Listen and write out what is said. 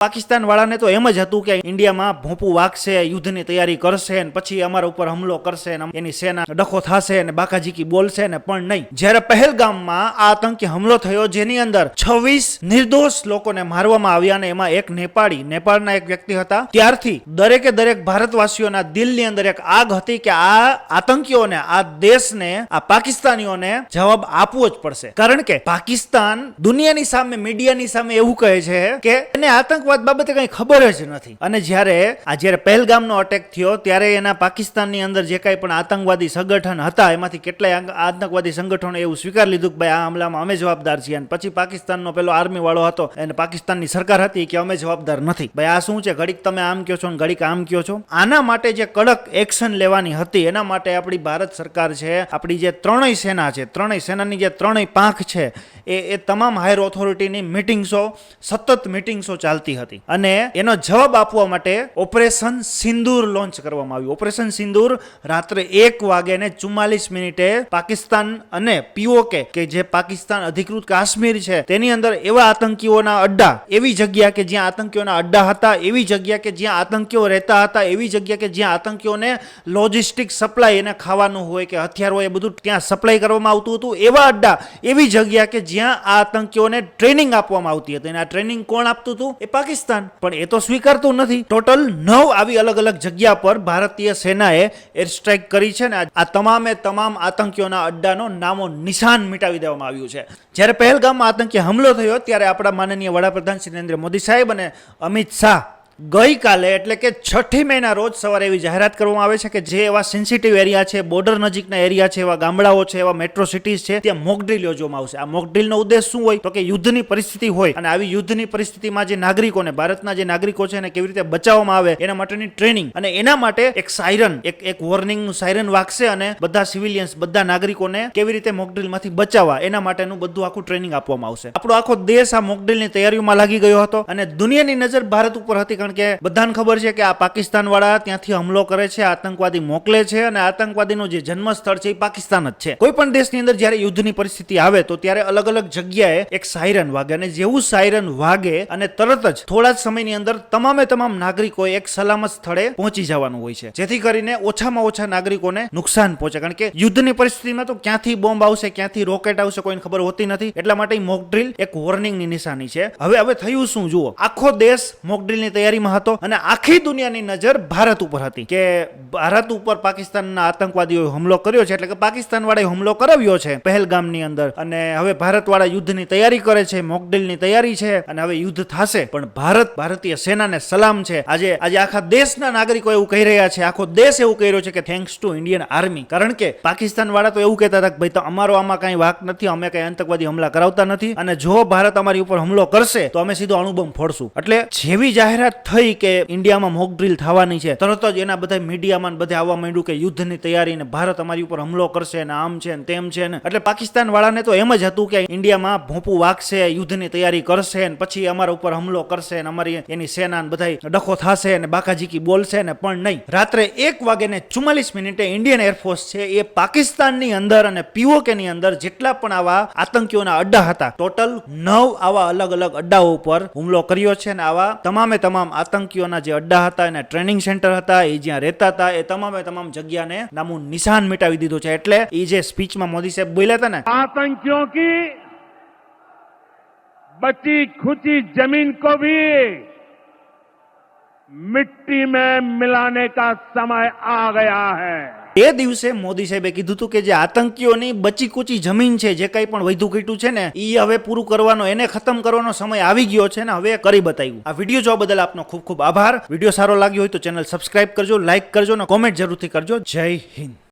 પાકિસ્તાન વાળાને તો એમ જ હતું કે ઇન્ડિયામાં ભોંપું વાગશે, યુદ્ધની તૈયારી કરશે ને પછી અમારા ઉપર હુમલો કરશે ને એની સેના ડખો થશે ને બાકાજીકી બોલશે ને પણ નહીં. જ્યારે પહેલગામમાં આ આતંકી હુમલો થયો, જેની અંદર છવ્વીસ નિર્દોષ લોકોને મારવામાં આવ્યા ને એમાં એક નેપાળી, નેપાળના એક વ્યક્તિ હતા. ત્યારથી દરેકે દરેક ભારતવાસીઓના દિલની અંદર એક આગ હતી કે આ આતંકીઓને, આ દેશને, આ પાકિસ્તાનીઓને જવાબ આપવો જ પડશે. કારણ કે પાકિસ્તાન દુનિયાની સામે, મીડિયાની સામે એવું કહે છે કે એને આતંકવાદ બાબતે કંઈ ખબર જ નથી. અને જ્યારે, આ જ્યારે પહેલગામનો અટેક થયો, ત્યારે એના પાકિસ્તાનની અંદર જે કાંઈ પણ આતંકવાદી સંગઠન હતા, એમાંથી કેટલાય આતંકવાદી સંગઠનો એવું સ્વીકાર લીધું કે ભાઈ, આ હમલામાં અમે જવાબદાર છીએ. અને પછી પાકિસ્તાનનો પેલો આર્મી વાળો હતો અને પાકિસ્તાનની સરકાર હતી કે અમે જવાબદાર નથી. ભાઈ, આ શું છે? ઘડીક તમે આમ કહો છો ને ઘડીક આમ કહો છો. આના માટે જે કડક એક્શન લેવાની હતી, એના માટે આપણી ભારત સરકાર છે, આપણી જે ત્રણેય સેના છે, ત્રણેય સેનાની જે ત્રણેય પાંખ છે, એ એ તમામ હાયર ઓથોરિટીની મિટિંગ્સો સતત મિટિંગ્સો ચાલતી હતી. અને એનો જવાબ આપવા માટે ઓપરેશન સિંદૂર લોન્ચ કરવામાં આવ્યું. ઓપરેશન સિંદૂર રાત્રે એક વાગે ને ચુમ્માલીસ મિનિટે પાકિસ્તાન અને પીઓકે, કે જે પાકિસ્તાન અધિકૃત કાશ્મીર છે, તેની અંદર એવા આતંકીઓના અડ્ડા, એવી જગ્યા કે જ્યાં આતંકીઓના અડ્ડા હતા, એવી જગ્યા કે જ્યાં આતંકીઓ રહેતા હતા, એવી જગ્યા કે જ્યાં આતંકીઓને લોજિસ્ટિક સપ્લાય એને ખાવાનું હોય કે હથિયાર હોય એ બધું ત્યાં સપ્લાય કરવામાં આવતું હતું, એવા અડ્ડા, એવી જગ્યા કે જ્યાં આતંકીઓને ટ્રેનિંગ આપવામાં આવતી હતી. અને આ ટ્રેનિંગ કોણ આપતું હતું? એ પાકિસ્તાન પણ એ તો સ્વીકારતું નથી. ટોટલ નવ આવી અલગ અલગ જગ્યા પર ભારતીય સેનાએ એર સ્ટ્રાઇક કરી છે ને આ તમામે તમામ આતંકીઓના અડ્ડાનો નામો નિશાન મિટાવી દેવામાં આવ્યું છે. જ્યારે પહેલગામમાં આતંકી હુમલો થયો, ત્યારે આપણા માનનીય વડાપ્રધાન શ્રી નરેન્દ્ર મોદી સાહેબ અને અમિત શાહ ગઈકાલે, એટલે કે છઠ્ઠી મેના રોજ સવારે એવી જાહેરાત કરવામાં આવે છે કે જે એવા સેન્સિટિવ એરિયા છે બોર્ડર નજીકના એરિયા છે, એવા ગામડાઓ છે, એવા મેટ્રો સિટીઝ છે, ત્યાં મોક ડ્રીલ યોજવામાં આવશે. આ મોક ડ્રીલનો ઉદ્દેશ શું હોય? તો કે યુદ્ધની પરિસ્થિતિ હોય અને આવી યુદ્ધની પરિસ્થિતિમાં જે નાગરિકોને ભારતના જે નાગરિકો છે એને કેવી રીતે બચાવવામાં આવે, એના માટેની ટ્રેનિંગ અને એના માટે એક સાયરન એક એક વોર્નિંગનું સાયરન વાગશે અને બધા સિવિલિયન્સ બધા નાગરિકોને કેવી રીતે મોક ડ્રીલમાંથી બચાવવા, એના માટેનું બધું આખું ટ્રેનિંગ આપવામાં આવશે. આપણો આખો દેશ આ મોક ડ્રીલની તૈયારીઓમાં લાગી ગયો હતો અને દુનિયાની નજર ભારત ઉપર હતી કારણ કે બધાને ખબર છે કે આ પાકિસ્તાનવાળા ત્યાંથી હુમલો કરે છે, આતંકવાદી મોકલે છે અને આતંકવાદીનું જે જન્મ સ્થળ છે એ પાકિસ્તાન જ છે. કોઈ પણ દેશની અંદર જ્યારે યુદ્ધની પરિસ્થિતિ આવે તો ત્યારે અલગ અલગ જગ્યાએ એક સાયરન વાગે અને જેવું સાયરન વાગે અને તરત જ થોડા જ સમયની અંદર તમામે તમામ નાગરિકોએ એક સલામત સ્થળે પહોંચી જવાનું હોય છે. જેથી કરીને ઓછામાં ઓછા નાગરિકોને નુકસાન પહોંચે. કારણ કે યુદ્ધની પરિસ્થિતિમાં તો ક્યાંથી બોમ્બ આવશે, ક્યાંથી રોકેટ આવશે કોઈને ખબર હોતી નથી. એટલા માટે મોક ડ્રીલ એક વોર્નિંગની નિશાની છે. હવે હવે થયું શું? જુઓ. આખો દેશ મોક ડ્રીલની તૈયારીમાં હતો અને આખી દુનિયાની નજર ભારત ઉપર હતી કે ભારત ઉપર પાકિસ્તાનના આતંકવાદીઓએ હુમલો કર્યો છે એટલે કે પાકિસ્તાન વાળાએ હુમલો કરાવ્યો છે પહેલગામની અંદર. અને હવે ભારતવાળા યુદ્ધની તૈયારી કરે છે મોકડેલની તૈયારી છે અને હવે યુદ્ધ થશે. પણ ભારત ભારતીય સેનાને સલામ છે. આજે આજે આખા દેશના નાગરિકો એવું કહી રહ્યા છે, આખો દેશ એવું કહી રહ્યો છે કે થેન્ક્સ ટુ ઇન્ડિયન આર્મી કારણ કે પાકિસ્તાન વાળા તો એવું કહેતા હતા કે ભાઈ, તો અમારો આમાં કઈ વાક નથી, અમે કઈ આતંકવાદી હુમલા કરાવતા નથી. અને જો ભારત અમારી ઉપર હુમલો કરશે, તો અમે સીધો અણુબમ ફોડશું. એટલે જેવી જાહેરાત થઈ કે ઇન્ડિયામાં મોક ડ્રીલ થવાની છે, તરત જ એના બધા મીડિયામાં બધે આવવા માંડ્યું કે યુદ્ધની તૈયારી ને ભારત અમારી ઉપર હુમલો કરશે ને આમ છે ને તેમ છે ને. એટલે પાકિસ્તાન વાળાને તો એમ જ હતું કે ઇન્ડિયામાં ભોંપું વાગશે, યુદ્ધની તૈયારી કરશે ને પછી અમારા ઉપર હુમલો કરશે ને અમારી એની સેના બધા ડખો થશે ને બાકાજીકી બોલશે ને પણ નહીં. રાત્રે એક વાગે ને ચુમ્માલીસ મિનિટે ઇન્ડિયન એરફોર્સ છે એ પાકિસ્તાનની અંદર અને પીઓકે ની અંદર જેટલા પણ આવા આતંકીઓના અડ્ડા હતા, ટોટલ નવ આવા અલગ અલગ અડ્ડાઓ ઉપર હુમલો કર્યો છે ને આવા તમામે તમામ આતંકીઓના જે અડ્ડા હતા એના ટ્રેનિંગ સેન્ટર હતા એ જ્યાં રહેતા હતા એ તમામે તમામ જગ્યાને નામું નિશાન મિટાવી દીધું છે એટલે એ જે સ્પીચમાં મોદી સાહેબ બોલ્યા હતા ને आतंकियों की बची खुची जमीन को भी मिट्टी में मिलाने का समय आ गया है એ દિવસે મોદી સાહેબે કીધું હતું કે જે આતંકીઓની બચી કુચી જમીન છે, જે કંઈ પણ વૈધું ઘટ્યું છે ને એ હવે પૂરું કરવાનો, એને ખતમ કરવાનો સમય આવી ગયો છે ને, હવે કરી બતાવ્યું. આ વીડિયો જોવા બદલ આપનો ખૂબ ખૂબ આભાર. વીડિયો સારો લાગ્યો હોય તો ચેનલ સબસ્ક્રાઇબ કરજો, લાઇક કરજો ને કોમેન્ટ જરૂરથી કરજો. જય હિન્દ.